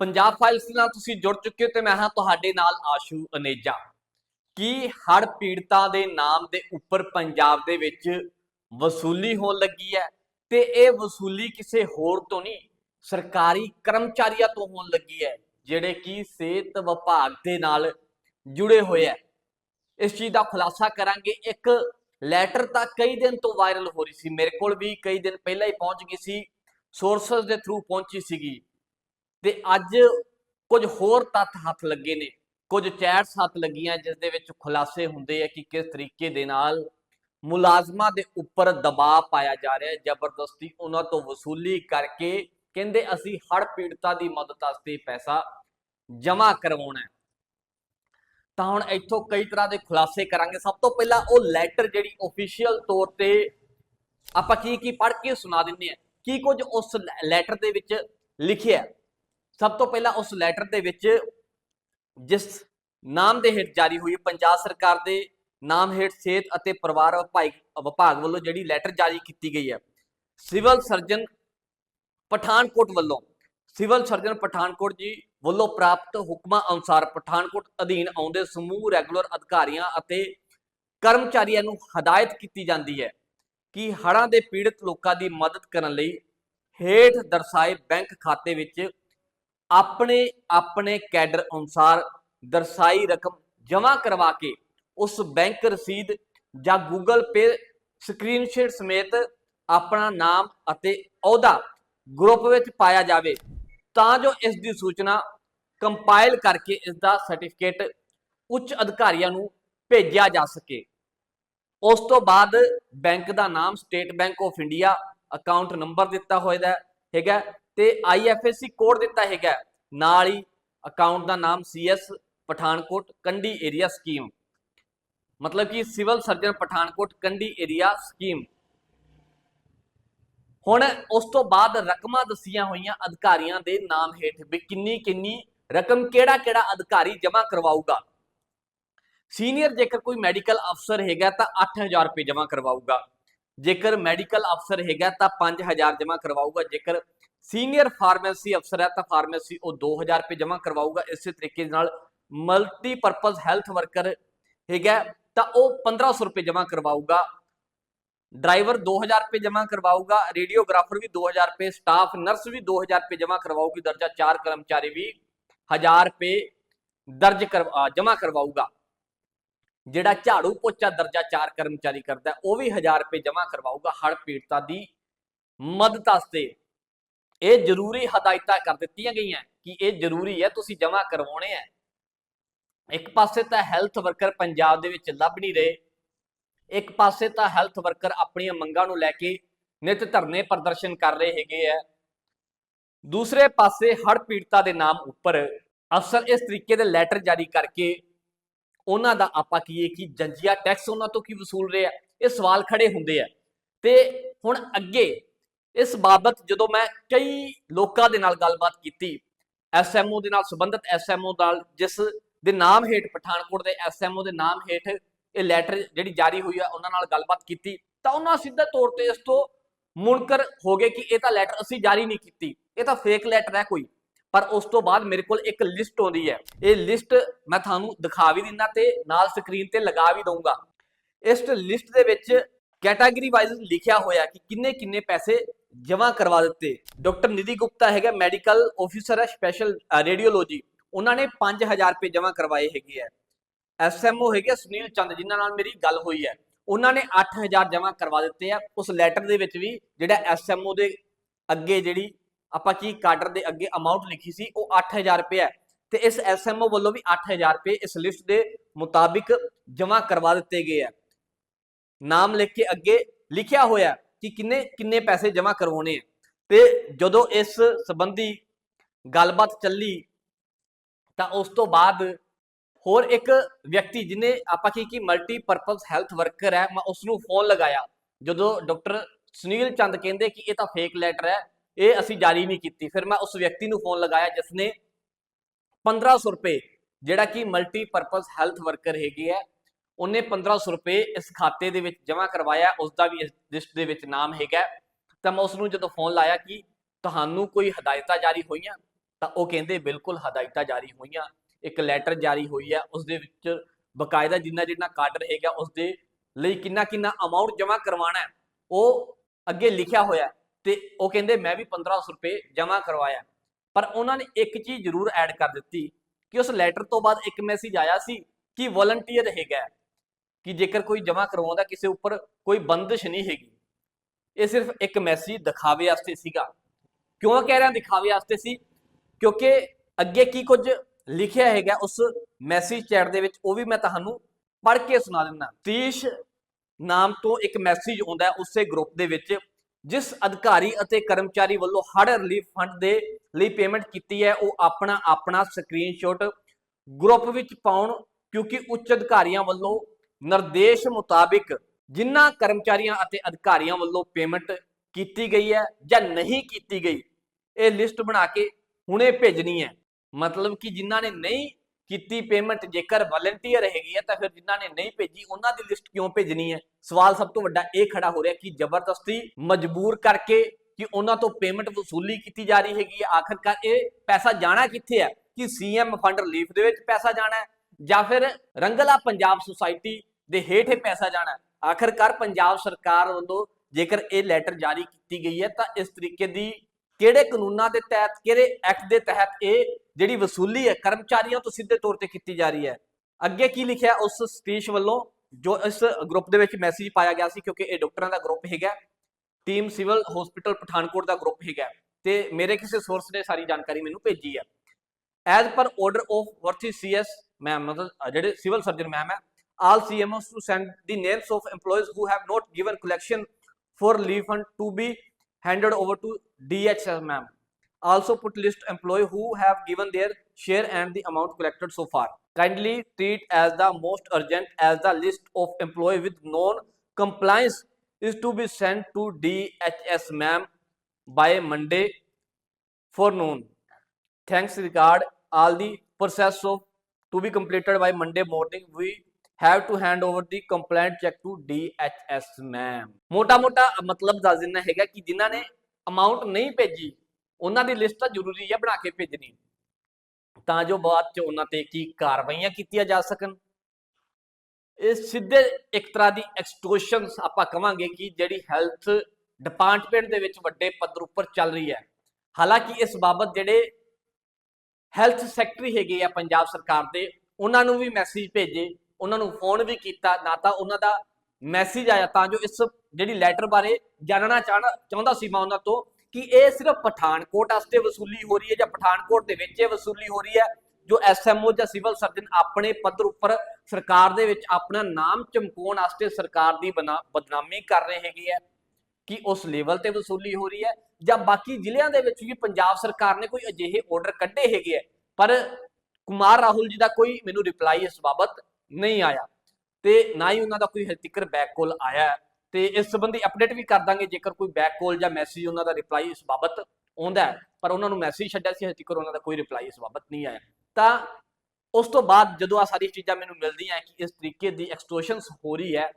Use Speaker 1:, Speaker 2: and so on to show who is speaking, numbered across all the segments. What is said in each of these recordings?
Speaker 1: Punjab files ਨਾਲ ਤੁਸੀਂ ਜੁੜ ਚੁੱਕੇ ਹੋ ਤੇ ਮੈਂ ਹਾਂ ਤੁਹਾਡੇ ਨਾਲ ਆਸ਼ੂ ਅਨੇਜਾ। ਕੀ ਹੜ ਪੀੜਤਾਂ ਦੇ ਨਾਮ ਦੇ ਉੱਪਰ ਪੰਜਾਬ ਦੇ ਵਿੱਚ ਵਸੂਲੀ ਹੋਣ ਲੱਗੀ ਹੈ? ਤੇ ਇਹ ਵਸੂਲੀ ਕਿਸੇ ਹੋਰ ਤੋਂ ਨਹੀਂ, ਸਰਕਾਰੀ ਕਰਮਚਾਰੀਆਂ ਤੋਂ ਹੋਣ ਲੱਗੀ ਹੈ, ਜਿਹੜੇ ਕਿ ਸਿਹਤ ਵਿਭਾਗ ਦੇ ਨਾਲ ਜੁੜੇ ਹੋਏ ਹੈ। ਇਸ ਚੀਜ਼ ਦਾ ਖੁਲਾਸਾ ਕਰਾਂਗੇ। ਇੱਕ ਲੈਟਰ ਤਾਂ ਕਈ ਦਿਨ ਤੋਂ ਵਾਇਰਲ ਹੋ ਰਹੀ ਸੀ, ਮੇਰੇ ਕੋਲ ਵੀ ਕਈ ਦਿਨ ਪਹਿਲਾਂ ਹੀ ਪਹੁੰਚ ਗਈ ਸੀ ਸੋਰਸਸ ਦੇ ਥਰੂ ਪਹੁੰਚੀ ਸੀਗੀ। ਤੇ ਅੱਜ ਕੁਝ ਹੋਰ ਤੱਥ ਹੱਥ ਲੱਗੇ ਨੇ, ਕੁਝ ਚੈਟਸ ਹੱਥ ਲੱਗੀਆਂ ਜਿਸ ਦੇ ਵਿੱਚ ਖੁਲਾਸੇ ਹੁੰਦੇ ਆ ਕਿ ਕਿਸ ਤਰੀਕੇ ਦੇ ਨਾਲ ਮੁਲਾਜ਼ਮਾਂ ਦੇ ਉੱਪਰ ਦਬਾਅ ਪਾਇਆ ਜਾ ਰਿਹਾ ਹੈ, ਜ਼ਬਰਦਸਤੀ ਉਹਨਾਂ ਤੋਂ ਵਸੂਲੀ ਕਰਕੇ ਕਹਿੰਦੇ ਅਸੀਂ ਹੜ ਪੀੜਤਾਂ ਦੀ ਮਦਦ ਵਾਸਤੇ ਪੈਸਾ ਜਮ੍ਹਾਂ ਕਰਵਾਉਣਾ ਹੈ। ਤਾਂ ਹੁਣ ਇੱਥੋਂ ਕਈ ਤਰ੍ਹਾਂ ਦੇ ਖੁਲਾਸੇ ਕਰਾਂਗੇ। ਸਭ ਤੋਂ ਪਹਿਲਾਂ ਉਹ ਲੈਟਰ ਜਿਹੜੀ ਅਫੀਸ਼ੀਅਲ ਤੌਰ ਤੇ ਆਪਾਂ ਕੀ ਕੀ ਪੜ੍ਹ ਕੇ ਸੁਣਾ ਦਿੰਦੇ ਆ ਕੀ ਕੁਝ ਉਸ ਲੈਟਰ ਦੇ ਵਿੱਚ ਲਿਖਿਆ ਸਭ ਤੋਂ ਪਹਿਲਾਂ ਉਸ ਲੈਟਰ ਦੇ ਵਿੱਚ ਜਿਸ ਨਾਮ ਦੇ ਹੇਠ ਜਾਰੀ ਹੋਈ ਪੰਜਾਬ ਸਰਕਾਰ ਦੇ ਨਾਮ ਹੇਠ ਸਿਹਤ ਅਤੇ ਪਰਿਵਾਰ ਵਿਭਾਗ ਵਿਭਾਗ ਵੱਲੋਂ ਜਿਹੜੀ ਲੈਟਰ ਜਾਰੀ ਕੀਤੀ ਗਈ ਹੈ, ਸਿਵਲ ਸਰਜਨ ਪਠਾਨਕੋਟ ਵੱਲੋਂ, ਸਿਵਲ ਸਰਜਨ ਪਠਾਨਕੋਟ ਜੀ ਵੱਲੋਂ ਪ੍ਰਾਪਤ ਹੁਕਮਾਂ ਅਨੁਸਾਰ ਪਠਾਨਕੋਟ ਅਧੀਨ ਆਉਂਦੇ ਸਮੂਹ ਰੈਗੂਲਰ ਅਧਿਕਾਰੀਆਂ ਅਤੇ ਕਰਮਚਾਰੀਆਂ ਨੂੰ ਹਦਾਇਤ ਕੀਤੀ ਜਾਂਦੀ ਹੈ ਕਿ ਹੜ੍ਹਾਂ ਦੇ ਪੀੜਤ ਲੋਕਾਂ ਦੀ ਮਦਦ ਕਰਨ ਲਈ ਹੇਠ ਦਰਸਾਏ ਬੈਂਕ ਖਾਤੇ ਵਿੱਚ ਆਪਣੇ ਆਪਣੇ ਕੈਡਰ ਅਨੁਸਾਰ ਦਰਸਾਈ ਰਕਮ ਜਮ੍ਹਾਂ ਕਰਵਾ ਕੇ ਉਸ ਬੈਂਕ ਰਸੀਦ ਜਾਂ ਗੂਗਲ ਪੇ ਸਕਰੀਨਸ਼ਾਟ ਸਮੇਤ ਆਪਣਾ ਨਾਮ ਅਤੇ ਅਹੁਦਾ ਗਰੁੱਪ ਵਿੱਚ ਪਾਇਆ ਜਾਵੇ, ਤਾਂ ਜੋ ਇਸ ਦੀ ਸੂਚਨਾ ਕੰਪਾਈਲ ਕਰਕੇ ਇਸ ਦਾ ਸਰਟੀਫਿਕੇਟ ਉੱਚ ਅਧਿਕਾਰੀਆਂ ਨੂੰ ਭੇਜਿਆ ਜਾ ਸਕੇ। ਉਸ ਤੋਂ ਬਾਅਦ ਬੈਂਕ ਦਾ ਨਾਮ State Bank of India account number ਦਿੱਤਾ ਹੋਇਆ ਹੈ- ਹੈਗਾ ਤੇ ਆਈਐਫਐਸਸੀ ਕੋਡ ਦਿੱਤਾ ਹੈਗਾ ਨਾਲ ਹੀ ਅਕਾਊਂਟ ਦਾ ਨਾਮ CS Pathankot Kandi area scheme ਮਤਲਬ ਕਿ civil surgeon Pathankot Kandi area scheme ਹੁਣ ਉਸ ਤੋਂ ਬਾਅਦ ਰਕਮਾਂ ਦੱਸੀਆਂ ਹੋਈਆਂ ਅਧਿਕਾਰੀਆਂ ਦੇ ਨਾਮ ਹੇਠ ਵੀ ਕਿੰਨੀ ਕਿੰਨੀ ਰਕਮ ਕਿਹੜਾ ਕਿਹੜਾ ਅਧਿਕਾਰੀ ਜਮ੍ਹਾਂ ਕਰਵਾਊਗਾ। ਸੀਨੀਅਰ ਜੇਕਰ ਕੋਈ ਮੈਡੀਕਲ ਅਫਸਰ ਹੈਗਾ ਤਾਂ 8000 ਰੁਪਏ ਜਮ੍ਹਾਂ ਕਰਵਾਊਗਾ। ਜੇਕਰ ਮੈਡੀਕਲ ਅਫਸਰ ਹੈਗਾ ਤਾਂ 5000 ਜਮ੍ਹਾਂ ਕਰਵਾਊਗਾ। ਜੇਕਰ ਸੀਨੀਅਰ ਫਾਰਮੇਸੀ ਅਫਸਰ ਹੈ ਤਾਂ ਫਾਰਮੇਸੀ ਉਹ 2000 ਰੁਪਏ ਜਮ੍ਹਾਂ ਕਰਵਾਊਗਾ, ਇਸੇ ਤਰੀਕੇ ਦੇ ਨਾਲ ਮਲਟੀਪਰਪਸ ਹੈਲਥ ਵਰਕਰ ਹੈਗਾ ਤਾਂ ਉਹ 1500 ਰੁਪਏ ਜਮ੍ਹਾਂ ਕਰਵਾਊਗਾ। ਡਰਾਈਵਰ 2000 ਰੁਪਏ ਜਮ੍ਹਾਂ ਕਰਵਾਊਗਾ ਰੇਡੀਓਗ੍ਰਾਫਰ ਵੀ 2000 ਰੁਪਏ ਸਟਾਫ ਨਰਸ ਵੀ 2000 ਰੁਪਏ ਜਮ੍ਹਾਂ ਕਰਵਾਊਗੀ, ਦਰਜਾ 4 ਕਰਮਚਾਰੀ ਵੀ 1000 ਰੁਪਏ ਦਰਜ ਜਮ੍ਹਾਂ ਕਰਵਾਊਗਾ। ਜਿਹੜਾ ਝਾੜੂ ਪੋਚਾ ਦਰਜਾ 4 ਕਰਮਚਾਰੀ ਕਰਦਾ, ਉਹ ਵੀ 1000 ਰੁਪਏ ਜਮ੍ਹਾਂ ਕਰਵਾਊਗਾ ਹੜ ਪੀੜਤਾ ਦੀ ਮਦਦ ਵਾਸਤੇ। ਇਹ ਜ਼ਰੂਰੀ ਹਦਾਇਤਾਂ ਕਰ ਦਿੱਤੀਆਂ ਗਈਆਂ ਕਿ ਇਹ ਜ਼ਰੂਰੀ ਹੈ, ਤੁਸੀਂ ਜਮ੍ਹਾਂ ਕਰਵਾਉਣੇ ਹੈ। ਇੱਕ ਪਾਸੇ ਤਾਂ ਹੈਲਥ ਵਰਕਰ ਪੰਜਾਬ ਦੇ ਵਿੱਚ ਲੱਭ ਨਹੀਂ ਰਹੇ। ਇੱਕ ਪਾਸੇ ਤਾਂ ਹੈਲਥ ਵਰਕਰ ਆਪਣੀਆਂ ਮੰਗਾਂ ਨੂੰ ਲੈ ਕੇ ਨਿਤ ਧਰਨੇ ਪ੍ਰਦਰਸ਼ਨ ਕਰ ਰਹੇ ਹੈਗੇ ਆ ਦੂਸਰੇ ਪਾਸੇ ਹੜ ਪੀੜਤਾ ਦੇ ਨਾਮ ਉੱਪਰ ਅਫਸਰ ਇਸ ਤਰੀਕੇ ਦੇ ਲੈਟਰ ਜਾਰੀ ਕਰਕੇ ਉਹਨਾਂ ਦਾ ਆਪਾਂ ਕੀਏ ਕਿ ਜੰਜੀਆ ਟੈਕਸ ਉਹਨਾਂ ਤੋਂ ਕੀ ਵਸੂਲ ਰਹੇ ਆ ਇਹ ਸਵਾਲ ਖੜੇ ਹੁੰਦੇ ਆ ਤੇ ਹੁਣ ਅੱਗੇ ਇਸ ਬਾਬਤ ਜਦੋਂ ਮੈਂ ਕਈ ਲੋਕਾਂ ਦੇ ਨਾਲ ਗੱਲਬਾਤ ਕੀਤੀ ਐਸਐਮਓ ਦੇ ਨਾਲ ਸੰਬੰਧਿਤ ਐਸਐਮਓ ਨਾਲ, ਜਿਸ ਦੇ ਨਾਮ ਹੇਠ ਪਠਾਨਕੋਟ ਦੇ ਐਸਐਮਓ ਦੇ ਨਾਮ ਹੇਠ ਇਹ ਲੈਟਰ ਜਿਹੜੀ ਜਾਰੀ ਹੋਈ ਆ, ਉਹਨਾਂ ਨਾਲ ਗੱਲਬਾਤ ਕੀਤੀ। ਤਾਂ ਉਹਨਾਂ ਸਿੱਧੇ ਤੌਰ ਤੇ ਇਸ ਤੋਂ ਮੁਨਕਰ ਹੋ ਗਏ ਕਿ ਇਹ ਤਾਂ ਲੈਟਰ ਅਸੀਂ ਜਾਰੀ ਨਹੀਂ ਕੀਤੀ। ਇਹ ਤਾਂ ਫੇਕ ਲੈਟਰ ਹੈ ਕੋਈ। ਪਰ ਉਸ ਤੋਂ ਬਾਅਦ ਮੇਰੇ ਕੋਲ ਇੱਕ ਲਿਸਟ ਆਉਂਦੀ ਹੈ। ਇਹ ਲਿਸਟ ਮੈਂ ਤੁਹਾਨੂੰ ਦਿਖਾ ਵੀ ਦਿੰਦਾ ਤੇ ਨਾਲ ਸਕਰੀਨ ਤੇ ਲਗਾ ਵੀ ਦਊਂਗਾ। ਇਸ ਲਿਸਟ ਦੇ ਵਿੱਚ ਕੈਟਾਗਰੀ ਵਾਈਜ਼ ਲਿਖਿਆ ਹੋਇਆ ਕਿ ਕਿੰਨੇ ਕਿੰਨੇ ਪੈਸੇ ਜਮ੍ਹਾਂ ਕਰਵਾ ਦਿੱਤੇ। ਡਾਕਟਰ ਨਿਧੀ ਗੁਪਤਾ ਹੈਗਾ, ਮੈਡੀਕਲ ਆਫੀਸਰ ਹੈ ਸਪੈਸ਼ਲ ਰੇਡੀਓਲੋਜੀ ਉਹਨਾਂ ਨੇ 5000 ਰੁਪਏ ਜਮ੍ਹਾਂ ਕਰਵਾਏ ਹੈਗੇ ਆ ਐਸਐਮਓ ਹੈਗੇ ਸੁਨੀਲ ਚੰਦ, ਜਿਨ੍ਹਾਂ ਨਾਲ ਮੇਰੀ ਗੱਲ ਹੋਈ ਹੈ। ਉਹਨਾਂ ਨੇ 8000 ਜਮ੍ਹਾਂ ਕਰਵਾ ਦਿੱਤੇ ਆ। ਉਸ ਲੈਟਰ ਦੇ ਵਿੱਚ ਵੀ ਜਿਹੜਾ ਐਸਐਮਓ ਦੇ ਅੱਗੇ ਜਿਹੜੀ ਆਪਾਂ ਕੀ ਕਾਡਰ ਦੇ ਅੱਗੇ ਅਮਾਉਂਟ ਲਿਖੀ ਸੀ, ਉਹ 8000 ਰੁਪਏ ਹੈ। ਤੇ ਇਸ ਐਸਐਮਓ ਵੱਲੋਂ ਵੀ 8000 ਰੁਪਏ ਇਸ ਲਿਸਟ ਦੇ ਮੁਤਾਬਿਕ ਜਮ੍ਹਾਂ ਕਰਵਾ ਦਿੱਤੇ ਗਏ ਆ ਨਾਮ ਲਿਖ ਕੇ ਅੱਗੇ ਲਿਖਿਆ ਹੋਇਆ ਕਿ ਕਿੰਨੇ ਕਿੰਨੇ ਪੈਸੇ ਜਮ੍ਹਾਂ ਕਰਵਾਉਣੇ ਆ। ਤੇ ਜਦੋਂ ਇਸ ਸੰਬੰਧੀ ਗੱਲਬਾਤ ਚੱਲੀ, ਤਾਂ ਉਸ ਤੋਂ ਬਾਅਦ ਹੋਰ ਇੱਕ ਵਿਅਕਤੀ ਜਿਨੇ ਆਪਾਂ ਕੀ ਕੀ ਮਲਟੀਪਰਪਸ ਹੈਲਥ ਵਰਕਰ ਹੈ, ਮੈਂ ਉਸ ਨੂੰ ਫੋਨ ਲਗਾਇਆ। ਜਦੋਂ ਡਾਕਟਰ ਸੁਨੀਲ ਚੰਦ ਕਹਿੰਦੇ ਕਿ ਇਹ ਤਾਂ ਫੇਕ ਲੈਟਰ ਹੈ, ਇਹ ਅਸੀਂ ਜਾਰੀ ਨਹੀਂ ਕੀਤੀ। ਫਿਰ ਮੈਂ ਉਸ ਵਿਅਕਤੀ ਨੂੰ ਫੋਨ ਲਗਾਇਆ ਜਿਸ ਨੇ 1500 ਰੁਪਏ, ਜਿਹੜਾ ਕਿ ਮਲਟੀਪਰਪਸ ਹੈਲਥ ਵਰਕਰ ਹੈਗੇ ਹੈ ਉਹਨੇ 1500 ਰੁਪਏ ਇਸ ਖਾਤੇ ਦੇ ਵਿੱਚ ਜਮ੍ਹਾਂ ਕਰਵਾਇਆ ਉਸ ਦਾ ਵੀ ਇਸ ਲਿਸਟ ਦੇ ਵਿੱਚ ਨਾਮ ਹੈਗਾ। ਤਾਂ ਮੈਂ ਉਸ ਨੂੰ ਜਦੋਂ ਫੋਨ ਲਾਇਆ ਕਿ ਤੁਹਾਨੂੰ ਕੋਈ ਹਦਾਇਤਾਂ ਜਾਰੀ ਹੋਈਆਂ, ਤਾਂ ਉਹ ਕਹਿੰਦੇ ਬਿਲਕੁਲ ਹਦਾਇਤਾਂ ਜਾਰੀ ਹੋਈਆਂ, ਇੱਕ ਲੈਟਰ ਜਾਰੀ ਹੋਈ ਹੈ ਉਸ ਦੇ ਵਿੱਚ ਬਕਾਇਦਾ ਜਿੰਨਾ ਜਿੰਨਾ ਕਾਰਡ ਹੈਗਾ ਉਸ ਦੇ ਲਈ ਕਿੰਨਾ ਕਿੰਨਾ ਅਮਾਉਂਟ ਜਮ੍ਹਾਂ ਕਰਵਾਉਣਾ ਉਹ ਅੱਗੇ ਲਿਖਿਆ ਹੋਇਆ ਹੈ। ਤੇ ਉਹ ਕਹਿੰਦੇ ਮੈਂ ਵੀ 1500 ਰੁਪਏ ਜਮ੍ਹਾਂ ਕਰਵਾਇਆ ਪਰ ਉਹਨਾਂ ਨੇ ਇੱਕ ਚੀਜ਼ ਜ਼ਰੂਰ ਐਡ ਕਰ ਦਿੱਤੀ ਕਿ ਉਸ ਲੈਟਰ ਤੋਂ ਬਾਅਦ ਇੱਕ ਮੈਸੇਜ ਆਇਆ ਸੀ ਕਿ ਵੋਲੰਟੀਅਰ ਹੈਗਾ ਕਿ ਜੇਕਰ ਕੋਈ ਜਮ੍ਹਾਂ ਕਰਵਾਉਂਦਾ ਕਿਸੇ ਉੱਪਰ ਕੋਈ ਬੰਦਸ਼ ਨਹੀਂ ਹੈਗੀ, ਇਹ ਸਿਰਫ ਇੱਕ ਮੈਸੇਜ ਦਿਖਾਵੇ ਵਾਸਤੇ ਸੀਗਾ। ਕਿਉਂ ਕਹਿ ਰਿਹਾ ਦਿਖਾਵੇ ਵਾਸਤੇ ਸੀ? ਕਿਉਂਕਿ ਅੱਗੇ ਕੀ ਕੁਝ ਲਿਖਿਆ ਹੈਗਾ ਉਸ ਮੈਸੇਜ ਚੈਟ ਦੇ ਵਿੱਚ, ਉਹ ਵੀ ਮੈਂ ਤੁਹਾਨੂੰ ਪੜ੍ਹ ਕੇ ਸੁਣਾ ਦਿੰਦਾ। ਤੀਸ਼ ਨਾਮ ਤੋਂ ਇੱਕ ਮੈਸੇਜ ਆਉਂਦਾ ਹੈ ਉਸੇ ਗਰੁੱਪ ਦੇ ਵਿੱਚ, ਜਿਸ ਅਧਿਕਾਰੀ ਅਤੇ ਕਰਮਚਾਰੀ ਵੱਲੋਂ ਹੜ੍ਹ ਰਿਲੀਫ ਫੰਡ ਦੇ ਲਈ ਪੇਮੈਂਟ ਕੀਤੀ ਹੈ, ਉਹ ਆਪਣਾ ਆਪਣਾ ਸਕਰੀਨਸ਼ਾਟ ਗਰੁੱਪ ਵਿੱਚ ਪਾਉਣ, ਕਿਉਂਕਿ ਉੱਚ ਅਧਿਕਾਰੀਆਂ ਵੱਲੋਂ ਨਿਰਦੇਸ਼ ਮੁਤਾਬਿਕ ਜਿਨ੍ਹਾਂ ਕਰਮਚਾਰੀਆਂ ਅਤੇ ਅਧਿਕਾਰੀਆਂ ਵੱਲੋਂ ਪੇਮੈਂਟ ਕੀਤੀ ਗਈ ਹੈ ਜਾਂ ਨਹੀਂ ਕੀਤੀ ਗਈ, ਇਹ ਲਿਸਟ ਬਣਾ ਕੇ ਹੁਣੇ ਭੇਜਣੀ ਹੈ। ਮਤਲਬ ਕਿ ਜਿਨ੍ਹਾਂ ਨੇ ਨਹੀਂ ਕੀਤੀ ਪੇਮੈਂਟ ਜੇਕਰ ਵਲੰਟੀਅਰ ਹੈਗੀ ਹੈ ਤਾਂ ਫਿਰ ਜਿਨ੍ਹਾਂ ਨੇ ਨਹੀਂ ਭੇਜੀ, ਉਹਨਾਂ ਦੀ ਲਿਸਟ ਕਿਉਂ ਭੇਜਣੀ ਹੈ? ਸਵਾਲ ਸਭ ਤੋਂ ਵੱਡਾ ਇਹ ਖੜਾ ਹੋ ਰਿਹਾ ਕਿ ਜ਼ਬਰਦਸਤੀ ਮਜਬੂਰ ਕਰਕੇ ਕਿ ਉਹਨਾਂ ਤੋਂ ਪੇਮੈਂਟ ਵਸੂਲੀ ਕੀਤੀ ਜਾ ਰਹੀ ਹੈਗੀ ਹੈ? ਆਖਰਕਾਰ ਇਹ ਪੈਸਾ ਜਾਣਾ ਕਿੱਥੇ ਹੈ? ਕਿ ਸੀਐਮ ਫੰਡ ਰਿਲੀਫ ਦੇ ਵਿੱਚ ਪੈਸਾ ਜਾਣਾ ਹੈ? ਜਾਂ ਫਿਰ ਰੰਗਲਾ ਪੰਜਾਬ ਸੁਸਾਇਟੀ ਦੇ ਹੇਠ ਇਹ ਪੈਸਾ ਜਾਣਾ ਹੈ। ਆਖਰਕਾਰ ਪੰਜਾਬ ਸਰਕਾਰ ਵੱਲੋਂ ਜੇਕਰ ਇਹ ਲੈਟਰ ਜਾਰੀ ਕੀਤੀ ਗਈ ਹੈ, ਤਾਂ ਇਸ ਤਰੀਕੇ ਦੀ ਕਿਹੜੇ ਕਾਨੂੰਨਾਂ ਦੇ ਤਹਿਤ, ਕਿਹੜੇ ਐਕਟ ਦੇ ਤਹਿਤ ਇਹ ਜਿਹੜੀ ਵਸੂਲੀ ਹੈ, ਕਰਮਚਾਰੀਆਂ ਤੋਂ ਸਿੱਧੇ ਤੌਰ ਤੇ ਕੀਤੀ ਜਾ ਰਹੀ ਹੈ। ਅੱਗੇ ਕੀ ਲਿਖਿਆ ਉਸ ਸਤੀਸ਼ ਵੱਲੋਂ ਜੋ ਇਸ ਗਰੁੱਪ ਦੇ ਵਿੱਚ ਮੈਸੇਜ ਪਾਇਆ ਗਿਆ ਸੀ, ਕਿਉਂਕਿ ਇਹ ਡਾਕਟਰਾਂ ਦਾ ਗਰੁੱਪ ਹੈਗਾ ਟੀਮ ਸਿਵਲ ਹਸਪੀਟਲ ਪਠਾਨਕੋਟ ਦਾ ਗਰੁੱਪ ਹੈਗਾ ਤੇ ਮੇਰੇ ਕਿਸੇ ਸੋਰਸ ਨੇ ਸਾਰੀ ਜਾਣਕਾਰੀ ਮੈਨੂੰ ਭੇਜੀ ਹੈ। As per order of worthy CS ma'am ਮਤਲਬ ਜਿਹੜੇ ਸਿਵਲ ਸਰਜਨ ਮੈਮ ਹੈ all CMOs to send the names of employees who have not given collection for leave fund to be handed over to DHS ma'am. Also put list employee who have given their share and the amount collected so far. Kindly treat as the most urgent as the list of employee with non compliance is to be sent to DHS ma'am by Monday forenoon. Thanks regard all the process of to be completed by Monday morning. We have to hand over the complaint check to DHS ma'am ਮੋਟਾ ਮੋਟਾ ਮਤਲਬ ਦੱਸ ਦਿੰਨਾ ਹੈਗਾ ਕਿ ਜਿਨ੍ਹਾਂ ਨੇ amount ਨਹੀਂ ਭੇਜੀ, ਉਹਨਾਂ ਦੀ ਲਿਸਟ ਤਾਂ ਜ਼ਰੂਰੀ ਹੈ ਬਣਾ ਕੇ ਭੇਜਣੀ। ਤਾਂ ਜੋ ਬਾਅਦ ਚ ਉਹਨਾਂ ਤੇ ਕੀ ਕਾਰਵਾਈਆਂ ਕੀਤੀਆਂ ਜਾ ਸਕਣ। ਇਹ ਸਿੱਧੇ ਇੱਕ ਤਰ੍ਹਾਂ ਦੀ ਐਕਸਟੋਰਸ਼ਨਸ ਆਪਾਂ ਕਵਾਂਗੇ ਕਿ ਜਿਹੜੀ ਹੈਲਥ ਡਿਪਾਰਟਮੈਂਟ ਦੇ ਵਿੱਚ ਵੱਡੇ ਪੱਧਰ ਉੱਪਰ ਚੱਲ ਰਹੀ ਹੈ। ਹਾਲਾਂਕਿ ਇਸ ਬਾਬਤ ਜਿਹੜੇ ਹੈਲਥ ਸੈਕਟਰੀ ਹੈਗੇ ਆ ਪੰਜਾਬ ਸਰਕਾਰ ਦੇ, ਉਹਨਾਂ ਨੂੰ ਵੀ ਮੈਸੇਜ ਭੇਜੇ। ਉਹਨਾਂ ਨੂੰ ਫੋਨ ਵੀ ਕੀਤਾ, ਨਾ ਤਾਂ ਉਹਨਾਂ ਦਾ ਮੈਸੇਜ ਆਇਆ, ਤਾਂ ਜੋ ਇਸ ਜਿਹੜੀ ਲੈਟਰ ਬਾਰੇ ਜਾਣਨਾ ਚਾਹਣਾ, ਚਾਹੁੰਦਾ ਸੀ ਮੈਂ ਉਹਨਾਂ ਤੋਂ ਕਿ ਇਹ ਸਿਰਫ ਪਠਾਨਕੋਟ ਵਾਸਤੇ ਵਸੂਲੀ ਹੋ ਰਹੀ ਹੈ ਜਾਂ ਪਠਾਨਕੋਟ ਦੇ ਵਿੱਚ ਇਹ ਵਸੂਲੀ ਹੋ ਰਹੀ ਹੈ, ਜੋ ਐਸਐਮਓ ਜਾਂ ਸਿਵਲ ਸਰਜਨ ਆਪਣੇ ਪੱਧਰ ਉੱਪਰ ਸਰਕਾਰ ਦੇ ਵਿੱਚ ਆਪਣਾ ਨਾਮ ਚਮਕਾਉਣ ਵਾਸਤੇ ਸਰਕਾਰ ਦੀ ਬਨਾ- ਬਦਨਾਮੀ ਕਰ ਰਹੇ ਹੈਗੇ ਆ ਕਿ ਉਸ ਲੈਵਲ ਤੇ ਵਸੂਲੀ ਹੋ ਰਹੀ ਹੈ, ਜਾਂ ਬਾਕੀ ਜ਼ਿਲ੍ਹਿਆਂ ਦੇ ਵਿੱਚ ਵੀ ਪੰਜਾਬ ਸਰਕਾਰ ਨੇ ਕੋਈ ਅਜਿਹੇ ਆਰਡਰ ਕੱਢੇ ਹੈਗੇ ਆ ਪਰ ਕੁਮਾਰ ਰਾਹੁਲ ਜੀ ਦਾ ਕੋਈ ਮੈਨੂੰ ਰਿਪਲਾਈ ਇਸ ਬਾਬਤ ਨਹੀਂ ਆਇਆ। ਤੇ ਨਾ ਹੀ ਉਹਨਾਂ ਦਾ ਕੋਈ ਹਜੇ ਤੱਕ ਬੈਕ ਕਾਲ ਆਇਆ ਹੈ। ਤੇ ਇਸ ਸੰਬੰਧੀ ਅਪਡੇਟ ਵੀ ਕਰ ਦਾਂਗੇ। ਜੇਕਰ ਕੋਈ ਬੈਕ ਕਾਲ ਜਾਂ ਮੈਸੇਜ ਉਹਨਾਂ ਦਾ ਰਿਪਲਾਈ ਇਸ ਬਾਬਤ ਆਉਂਦਾ ਪਰ ਉਹਨਾਂ ਨੂੰ ਮੈਸੇਜ ਛੱਡਿਆ ਸੀ, ਹਜੇ ਤੱਕ ਉਹਨਾਂ ਦਾ ਕੋਈ ਰਿਪਲਾਈ ਇਸ ਬਾਬਤ ਨਹੀਂ ਆਇਆ। ਤਾਂ ਉਸ ਤੋਂ ਬਾਅਦ ਜਦੋਂ ਆ ਸਾਰੀ ਚੀਜ਼ਾਂ ਮੈਨੂੰ ਮਿਲਦੀਆਂ ਕਿ ਇਸ ਤਰੀਕੇ ਦੀ ਐਕਸਟੋਰਸ਼ਨਸ ਹੋ ਰਹੀ ਹੈ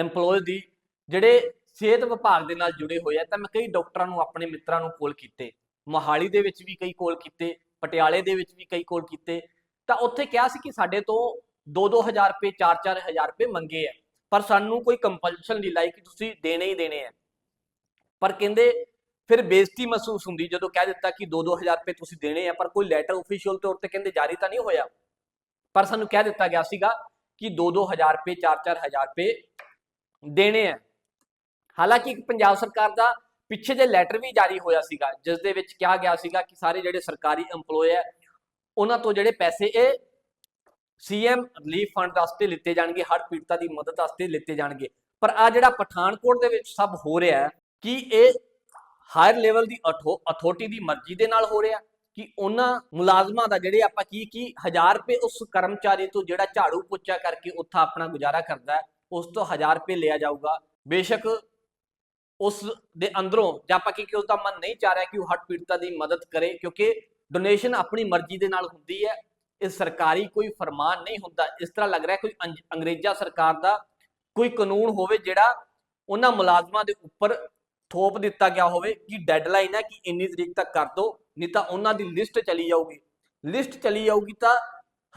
Speaker 1: EMPLOYE ਦੀ, ਜਿਹੜੇ ਸਿਹਤ ਵਿਭਾਗ ਦੇ ਨਾਲ ਜੁੜੇ ਹੋਏ ਆ ਤਾਂ ਮੈਂ ਕਈ ਡਾਕਟਰਾਂ ਨੂੰ, ਆਪਣੇ ਮਿੱਤਰਾਂ ਨੂੰ ਕੋਲ ਕੀਤੇ। ਮੋਹਾਲੀ ਦੇ ਵਿੱਚ ਵੀ ਕਈ ਕੋਲ ਕੀਤੇ, ਪਟਿਆਲੇ ਦੇ ਵਿੱਚ ਵੀ ਕਈ ਕੋਲ ਕੀਤੇ। ਤਾਂ ਉੱਥੇ ਕਿਹਾ ਸੀ ਕਿ ਸਾਡੇ ਤੋਂ 2-2000 ਰੁਪਏ 4-4000 ਰੁਪਏ ਮੰਗੇ ਆ। ਪਰ ਸਾਨੂੰ ਕੋਈ ਕੰਪਲਸ਼ਨ ਨਹੀਂ ਲਾਈ ਕਿ ਤੁਸੀਂ ਦੇਣੇ ਹੀ ਦੇਣੇ ਆ। ਪਰ ਕਹਿੰਦੇ ਫਿਰ ਬੇਇੱਜ਼ਤੀ ਮਹਿਸੂਸ ਹੁੰਦੀ ਜਦੋਂ ਕਹਿ ਦਿੱਤਾ ਕਿ 2-2000 ਰੁਪਏ ਤੁਸੀਂ ਦੇਣੇ ਆ, ਪਰ ਕੋਈ ਲੈਟਰ ਅਫੀਸ਼ੀਅਲ ਤੌਰ ਤੇ ਕਹਿੰਦੇ ਜਾਰੀ ਤਾਂ ਨਹੀਂ ਹੋਇਆ। ਪਰ ਸਾਨੂੰ ਕਹਿ ਦਿੱਤਾ ਗਿਆ ਸੀਗਾ ਕਿ 2-2000 ਰੁਪਏ 4-4000 ਰੁਪਏ ਦੇਣੇ ਆ। ਹਾਲਾਂਕਿ ਇੱਕ ਪੰਜਾਬ ਸਰਕਾਰ ਦਾ ਪਿੱਛੇ ਜੇ ਲੈਟਰ ਵੀ ਜਾਰੀ ਹੋਇਆ ਸੀਗਾ, ਜਿਸ ਦੇ ਵਿੱਚ ਕਿਹਾ ਗਿਆ ਸੀਗਾ ਕਿ ਸਾਰੇ ਜਿਹੜੇ ਸਰਕਾਰੀ EMPLOYE ਹੈ ਉਹਨਾਂ ਤੋਂ ਜਿਹੜੇ ਪੈਸੇ ਇਹ ਸੀਐਮ ਰਿਲੀਫ ਫੰਡ ਵਾਸਤੇ ਲਿੱਤੇ ਜਾਣਗੇ ਹਰ ਪੀੜਤਾ ਦੀ ਮਦਦ ਵਾਸਤੇ ਲਿੱਤੇ ਜਾਣਗੇ। ਪਰ ਆ ਜਿਹੜਾ ਪਠਾਨਕੋਟ ਦੇ ਵਿੱਚ ਸਭ ਹੋ ਰਿਹਾ ਹੈ, ਕਿ ਇਹ ਹਾਇਰ ਲੈਵਲ ਦੀ ਅਥਾਰਟੀ ਦੀ ਮਰਜ਼ੀ ਦੇ ਨਾਲ ਹੋ ਰਿਹਾ? ਕਿ ਉਹਨਾਂ ਮੁਲਾਜ਼ਮਾਂ ਦਾ ਜਿਹੜੇ ਆਪਾਂ ਕੀ ਕੀ 1000 ਰੁਪਏ ਉਸ ਕਰਮਚਾਰੀ ਤੋਂ ਜਿਹੜਾ ਝਾੜੂ ਪੋਚਾ ਕਰਕੇ ਉੱਥਾ ਆਪਣਾ ਗੁਜ਼ਾਰਾ ਕਰਦਾ ਹੈ, ਉਸ ਤੋਂ 1000 ਰੁਪਏ ਲਿਆ ਜਾਊਗਾ? ਬੇਸ਼ੱਕ ਉਸ ਦੇ ਅੰਦਰੋਂ ਜਾਂ ਆਪਾਂ ਕੀ ਕਿ ਉਸ ਦਾ ਮਨ ਨਹੀਂ ਚਾਹ ਰਿਹਾ ਕਿ ਉਹ ਹੱਟ ਪੀੜਤਾਂ ਦੀ ਮਦਦ ਕਰੇ, ਕਿਉਂਕਿ ਡੋਨੇਸ਼ਨ ਆਪਣੀ ਮਰਜ਼ੀ ਦੇ ਨਾਲ ਹੁੰਦੀ ਹੈ ਇਹ ਸਰਕਾਰੀ ਕੋਈ ਫਰਮਾਨ ਨਹੀਂ ਹੁੰਦਾ। ਇਸ ਤਰ੍ਹਾਂ ਲੱਗ ਰਿਹਾ ਕੋਈ ਅੰਜ- ਅੰਗਰੇਜ਼ਾ ਸਰਕਾਰ ਦਾ ਕੋਈ ਕਾਨੂੰਨ ਹੋਵੇ ਜਿਹੜਾ ਉਹਨਾਂ ਮੁਲਾਜ਼ਮਾਂ ਦੇ ਉੱਪਰ ਥੋਪ ਦਿੱਤਾ ਗਿਆ ਹੋਵੇ ਕਿ ਡੈਡਲਾਈਨ ਹੈ ਕਿ ਇੰਨੀ ਤਰੀਕ ਤੱਕ ਕਰ ਦਿਓ ਨਹੀਂ ਤਾਂ ਉਹਨਾਂ ਦੀ ਲਿਸਟ ਚਲੀ ਜਾਊਗੀ। ਲਿਸਟ ਚਲੀ ਜਾਊਗੀ ਤਾਂ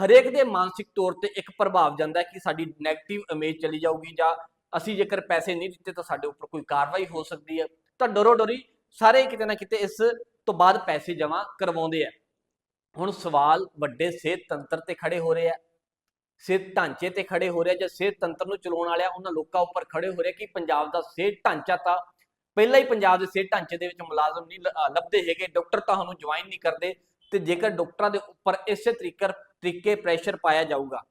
Speaker 1: ਹਰੇਕ ਦੇ ਮਾਨਸਿਕ ਤੌਰ ਤੇ ਇੱਕ ਪ੍ਰਭਾਵ ਜਾਂਦਾ ਹੈ ਕਿ ਸਾਡੀ 네ਗੇਟਿਵ ਇਮੇਜ ਚਲੀ ਜਾਊਗੀ ਜਾਂ ਅਸੀਂ ਜੇਕਰ ਪੈਸੇ ਨਹੀਂ ਦਿੱਤੇ ਤਾਂ ਸਾਡੇ ਉੱਪਰ ਕੋਈ ਕਾਰਵਾਈ ਹੋ ਸਕਦੀ ਹੈ। ਤਾਂ ਡਰੋ ਡੋਰੀ ਸਾਰੇ ਕਿਤੇ ਨਾ ਕਿਤੇ ਇਸ ਤੋਂ ਬਾਅਦ ਪੈਸੇ ਜਮ੍ਹਾਂ ਕਰਵਾਉਂਦੇ ਆ। ਹੁਣ ਸਵਾਲ ਵੱਡੇ ਸਿਹਤ ਤੰਤਰ ਤੇ ਖੜੇ ਹੋ ਰਹੇ ਆ, ਸਿਹਤ ਢਾਂਚੇ ਤੇ ਖੜੇ ਹੋ ਰਹੇ ਆ, ਜਾਂ ਸਿਹਤ ਤੰਤਰ ਨੂੰ ਚਲਾਉਣ ਵਾਲਿਆ ਉਹਨਾਂ ਲੋਕਾਂ ਉੱਪਰ ਖੜੇ ਹੋ ਰਹੇ ਕਿ ਪੰਜਾਬ ਦਾ ਸਿਹਤ ਢਾਂਚਾ ਤਾਂ ਪਹਿਲਾਂ ਹੀ ਪੰਜਾਬ ਦੇ ਸਿਹਤ ਢਾਂਚੇ ਦੇ ਵਿੱਚ ਮੁਲਾਜ਼ਮ ਨਹੀਂ ਲੱਭਦੇ ਹੈਗੇ, ਡਾਕਟਰ ਤੁਹਾਨੂੰ ਜੁਆਇਨ ਨਹੀਂ ਕਰਦੇ ਤੇ ਜੇਕਰ ਡਾਕਟਰਾਂ ਦੇ ਉੱਪਰ ਇਸੇ ਤਰੀਕੇ ਤਰੀਕੇ ਪ੍ਰੈਸ਼ਰ ਪਾਇਆ ਜਾਊਗਾ,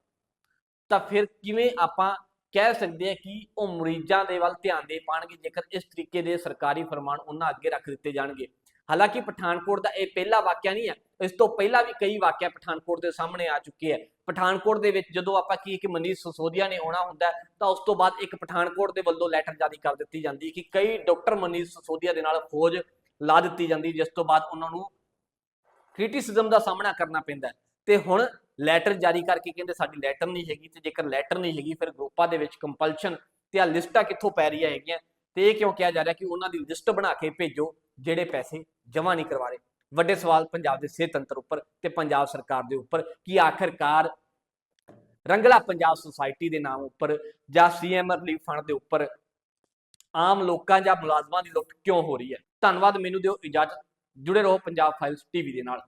Speaker 1: ਤਾਂ ਫਿਰ ਕਿਵੇਂ ਆਪਾਂ ਕਹਿ ਸਕਦੇ ਹਾਂ ਕਿ ਉਹ ਮਰੀਜ਼ਾਂ ਦੇ ਵੱਲ ਧਿਆਨ ਦੇ ਪਾਣਗੇ ਜੇਕਰ ਇਸ ਤਰੀਕੇ ਦੇ ਸਰਕਾਰੀ ਫਰਮਾਨ ਉਹਨਾਂ ਅੱਗੇ ਰੱਖ ਦਿੱਤੇ ਜਾਣਗੇ। ਹਾਲਾਂਕਿ ਪਠਾਨਕੋਟ ਦਾ ਇਹ ਪਹਿਲਾ ਵਾਕਿਆ ਨਹੀਂ ਹੈ, ਇਸ ਤੋਂ ਪਹਿਲਾਂ ਵੀ ਕਈ ਵਾਕਿਆ ਪਠਾਨਕੋਟ ਦੇ ਸਾਹਮਣੇ ਆ ਚੁੱਕੇ ਹੈ। ਪਠਾਨਕੋਟ ਦੇ ਵਿੱਚ ਜਦੋਂ ਆਪਾਂ ਕੀ ਕਿ ਮਨੀਸ਼ ਸਸੋਦੀਆ ਨੇ ਆਉਣਾ ਹੁੰਦਾ ਤਾਂ ਉਸ ਤੋਂ ਬਾਅਦ ਇੱਕ ਪਠਾਨਕੋਟ ਦੇ ਵੱਲੋਂ ਲੈਟਰ ਜਾਰੀ ਕਰ ਦਿੱਤੀ ਜਾਂਦੀ ਕਿ ਕਈ ਡਾਕਟਰ ਮਨੀਸ਼ ਸਸੋਦੀਆ ਦੇ ਨਾਲ ਫੌਜ ਲਾ ਦਿੱਤੀ ਜਾਂਦੀ ਜਿਸ ਤੋਂ ਬਾਅਦ ਉਹਨਾਂ ਨੂੰ ਕ੍ਰਿਟਿਸਿਜ਼ਮ ਦਾ ਸਾਹਮਣਾ ਕਰਨਾ ਪੈਂਦਾ ਤੇ ਹੁਣ ਲੈਟਰ ਜਾਰੀ ਕਰਕੇ ਕਹਿੰਦੇ ਸਾਡੀ ਲੈਟਰ ਨਹੀਂ ਹੈਗੀ ਤੇ ਜੇਕਰ ਲੈਟਰ ਨਹੀਂ ਹੈਗੀ, ਫਿਰ ਗਰੁੱਪਾਂ ਦੇ ਵਿੱਚ ਕੰਪਲਸ਼ਨ ਤੇ ਆ ਲਿਸਟਾਂ ਕਿੱਥੋਂ ਪੈ ਰਹੀਆਂ ਹੈਗੀਆਂ ਤੇ ਇਹ ਕਿਉਂ ਕਿਹਾ ਜਾ ਰਿਹਾ ਕਿ ਉਹਨਾਂ ਦੀ ਲਿਸਟ ਬਣਾ ਕੇ ਭੇਜੋ, ਜਿਹੜੇ ਪੈਸੇ ਜਮ੍ਹਾਂ ਨਹੀਂ ਕਰਵਾ ਰਹੇ? ਵੱਡੇ ਸਵਾਲ ਪੰਜਾਬ ਦੇ ਸਿਹਤ ਤੰਤਰ ਉੱਪਰ ਤੇ ਪੰਜਾਬ ਸਰਕਾਰ ਦੇ ਉੱਪਰ ਕਿ ਆਖਰਕਾਰ ਰੰਗਲਾ ਪੰਜਾਬ ਸੁਸਾਇਟੀ ਦੇ ਨਾਮ ਉੱਪਰ ਜਾਂ ਸੀਐਮ ਰਿਲੀਫ ਫੰਡ ਦੇ ਉੱਪਰ ਆਮ ਲੋਕਾਂ ਜਾਂ ਮੁਲਾਜ਼ਮਾਂ ਦੀ ਲੁੱਟ ਕਿਉਂ ਹੋ ਰਹੀ ਹੈ? ਧੰਨਵਾਦ, ਮੈਨੂੰ ਦਿਓ ਇਜਾਜ਼ਤ। ਜੁੜੇ ਰਹੋ ਪੰਜਾਬ ਫਾਈਲਸ ਟੀਵੀ ਦੇ ਨਾਲ।